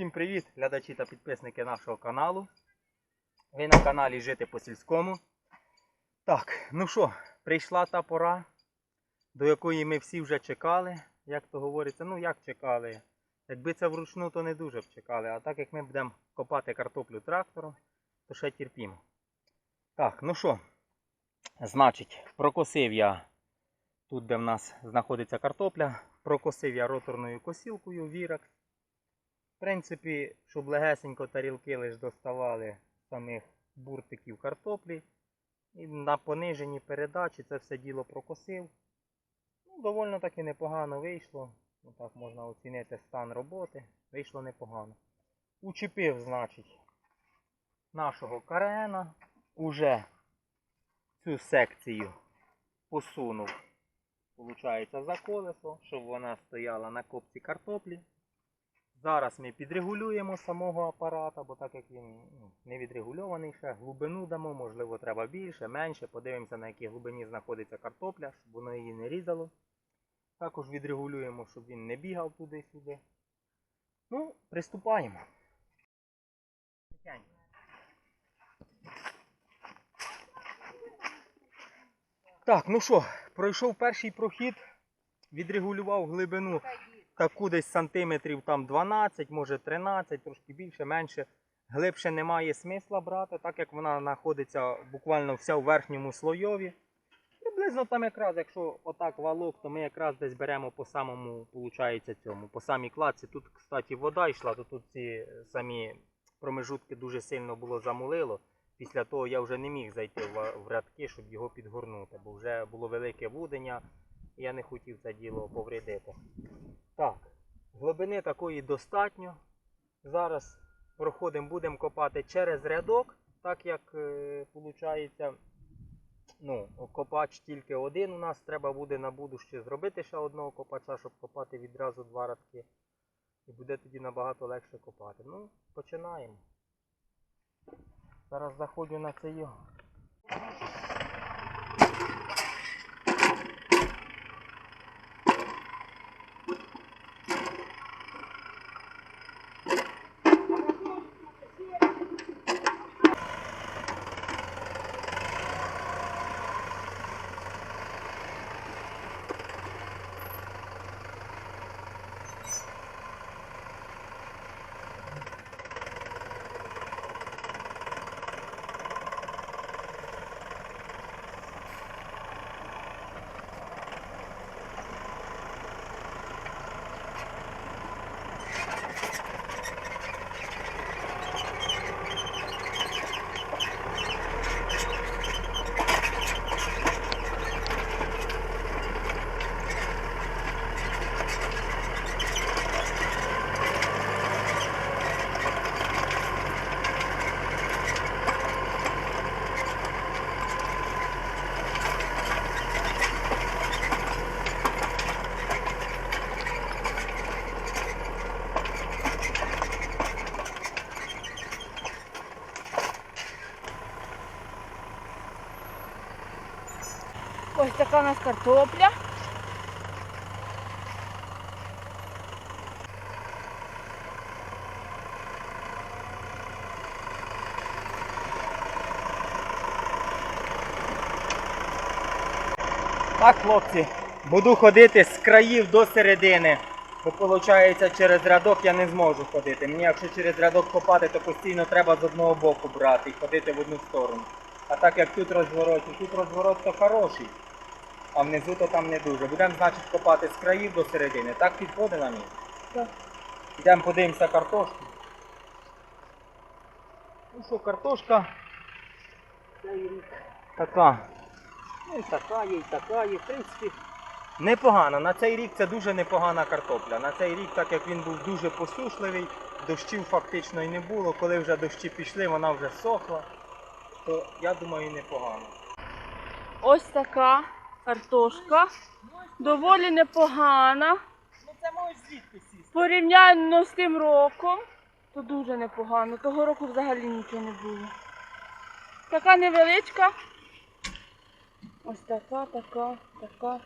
Всім привіт, глядачі та підписники нашого каналу. Ви на каналі Жити по сільському. Так, ну що, прийшла та пора, до якої ми всі вже чекали. Як то говориться, ну як чекали. Якби це вручну, то не дуже б чекали. А так як ми будемо копати картоплю трактором, то ще терпімо. Так, ну що, значить, прокосив я тут, де в нас знаходиться картопля, прокосив я роторною косілкою вірак. В принципі, щоб легесенько тарілки лиш доставали самих буртиків картоплі. І на пониженій передачі це все діло прокосив. Ну, довольно таки непогано вийшло. Ну, так можна оцінити стан роботи. Вийшло непогано. Учепив, значить, нашого карена. Уже цю секцію посунув, получається, за колесо, щоб вона стояла на копці картоплі. Зараз ми підрегулюємо самого апарата, бо так як він ну, не відрегульований ще, глибину дамо, можливо, треба більше, менше. Подивимося, на якій глибині знаходиться картопля, щоб воно її не різало. Також відрегулюємо, щоб він не бігав туди-сюди. Ну, приступаємо. Так, ну що, пройшов перший прохід, відрегулював глибину таку десь сантиметрів там 12, може 13, трошки більше, менше. Глибше немає смисла брати, так як вона знаходиться буквально вся в верхньому слойові. Приблизно там якраз, якщо отак валок, то ми якраз десь беремо по самому, виходить, цьому, по самій кладці. Тут, кстати, вода йшла, то тут ці самі промежутки дуже сильно було замулило. Після того я вже не міг зайти в, рядки, щоб його підгорнути, бо вже було велике вудення, я не хотів це діло повредити. Так, глибини такої достатньо. Зараз проходимо, будемо копати через рядок, так як виходить, ну, копач тільки один у нас, треба буде на будуще зробити ще одного копача, щоб копати відразу два радки. І буде тоді набагато легше копати. Ну, починаємо. Зараз заходжу на це його. Ось така у нас картопля. Так, хлопці, буду ходити з країв до середини. Бо виходить, через рядок я не зможу ходити. Мені якщо через рядок копати, то постійно треба з одного боку брати і ходити в одну сторону. А так як тут розворот, тут розворот то хороший, а внизу то там не дуже. Будемо, значить, копати з країв до середини. Так підходить нам? Так. Йдемо подивимося картошку. Ну що, картошка цей рік така. Ну і така є, і така є. В принципі, непогано. На цей рік це дуже непогана картопля. На цей рік, так як він був дуже посушливий, дощів фактично і не було. Коли вже дощі пішли, вона вже сохла, то я думаю непогано. Ось така картошка. Доволі непогана. Ну це можеш звідки сісти. Порівняно з тим роком, то дуже непогано. Того року взагалі нічого не було. Така невеличка. Ось така, така, така.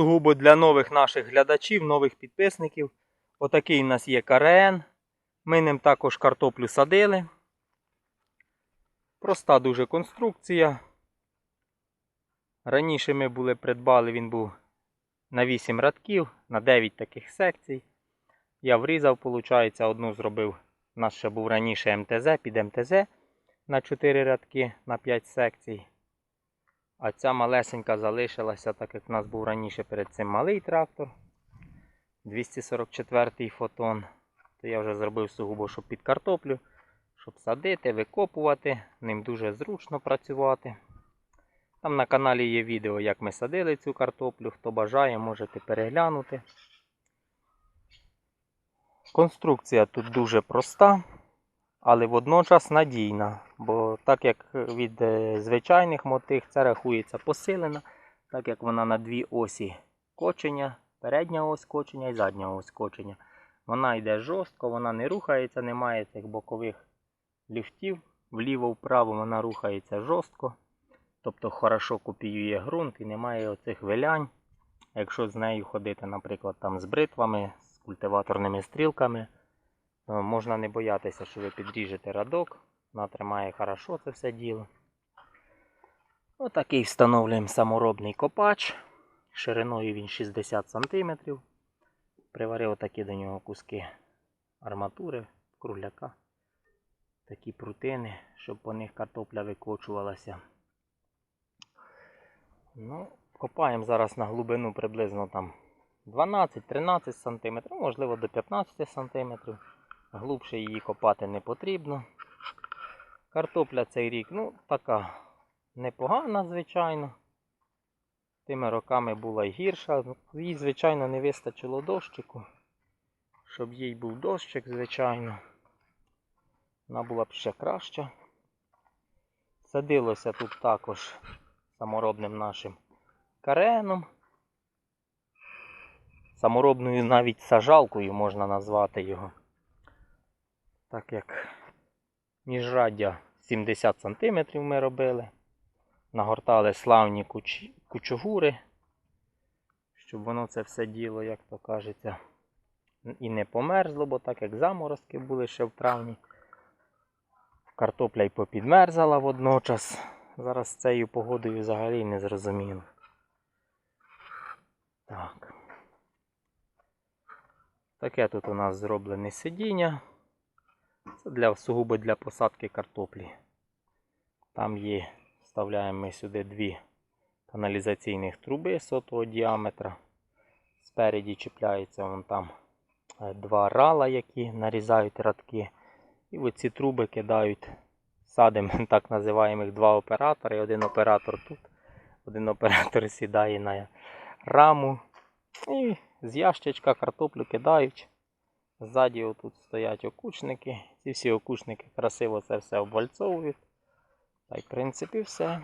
Сугубо для нових наших глядачів, нових підписників. Отакий у нас є КРН. Ми ним також картоплю садили. Проста дуже конструкція. Раніше ми були придбали, він був на 8 радків, на 9 таких секцій. Я врізав, виходить, одну зробив. У нас ще був раніше МТЗ під МТЗ на 4 рядки на 5 секцій. А ця малесенька залишилася, так як в нас був раніше перед цим малий трактор. 244-й фотон. То я вже зробив сугубо, щоб під картоплю, щоб садити, викопувати. Ним дуже зручно працювати. Там на каналі є відео, як ми садили цю картоплю. Хто бажає, можете переглянути. Конструкція тут дуже проста, але водночас надійна. Бо так як від е, звичайних мотиг це рахується посилена, так як вона на дві осі кочення, передня ось кочення і задня ось кочення. Вона йде жорстко, вона не рухається, немає цих бокових ліфтів. Вліво-вправо вона рухається жорстко. Тобто хорошо копіює ґрунт і немає оцих вилянь. Якщо з нею ходити, наприклад, там з бритвами, з культиваторними стрілками, можна не боятися, що ви підріжете радок. Вона тримає хорошо це все діло. Отакий встановлюємо саморобний копач. Шириною він 60 см. Приварив такі до нього куски арматури, кругляка. Такі прутини, щоб по них картопля викочувалася. Ну, копаємо зараз на глибину приблизно там 12-13 см, можливо до 15 см. Глубше її копати не потрібно. Картопля цей рік, ну, така непогана, звичайно. Тими роками була гірша. Їй, звичайно, не вистачило дощику. Щоб їй був дощик, звичайно. Вона була б ще краща. Садилося тут також саморобним нашим кареном. Саморобною навіть сажалкою можна назвати його. Так як міжраддя 70 см ми робили. Нагортали славні куч... кучугури, щоб воно це все діло, як то кажеться, і не померзло, бо так як заморозки були ще в травні. Картопля й попідмерзала водночас. Зараз цією погодою взагалі не зрозуміло. Так. Таке тут у нас зроблене сидіння. Це для, сугубо для посадки картоплі. Там є, вставляємо ми сюди дві каналізаційних труби сотого діаметра. Спереді чіпляється вон там е, два рала, які нарізають радки. І оці труби кидають, садимо так називаємо їх два оператори. Один оператор тут, один оператор сідає на раму. І з ящичка картоплю кидають. Ззаді отут стоять окучники. Ці всі окушники красиво це все обвальцовують. Та й в принципі все.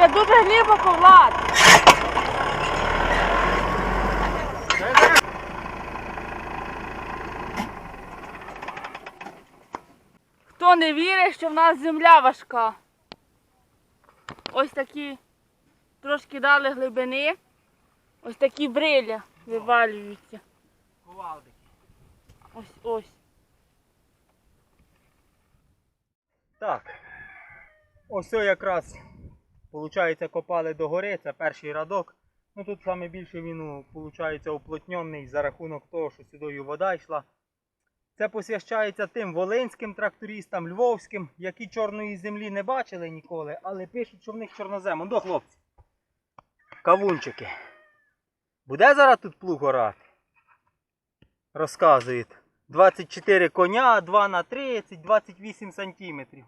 Це дуже глибоко, Влад. Хто не вірить, що в нас земля важка. Ось такі трошки дали глибини. Ось такі бриля вивалюються. Ось ось. Так. Ось якраз, виходить, копали до гори, це перший радок. Ну тут саме більше він, виходить, уплотнений за рахунок того, що сюди вода йшла. Це посвящається тим волинським трактористам, львовським, які чорної землі не бачили ніколи, але пишуть, що в них чорнозем. До хлопці. Кавунчики. Буде зараз тут плуг орати? Розказують. 24 коня, 2 на 30, 28 сантиметрів.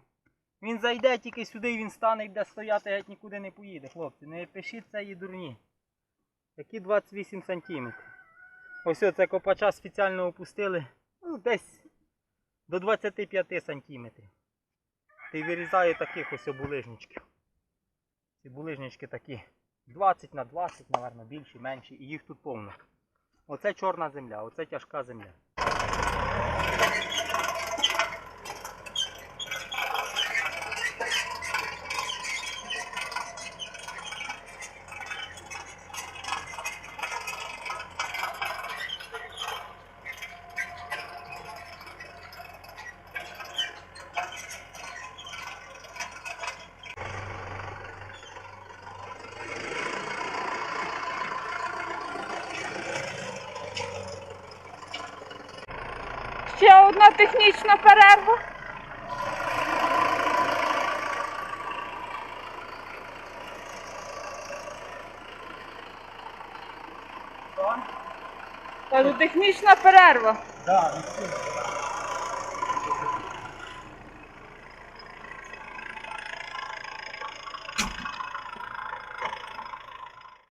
Він зайде тільки сюди і він стане і буде стояти, геть нікуди не поїде, хлопці. Не пишіть цієї дурні. Які 28 сантиметрів. Ось оце копача спеціально опустили ну, десь до 25 сантиметрів. Ти вирізає таких ось обулижничків. Ці булижнички такі 20 на 20, мабуть, більші, менші, і їх тут повно. Оце чорна земля, оце тяжка земля. Ще одна технічна перерва. Кажу, технічна перерва. Да,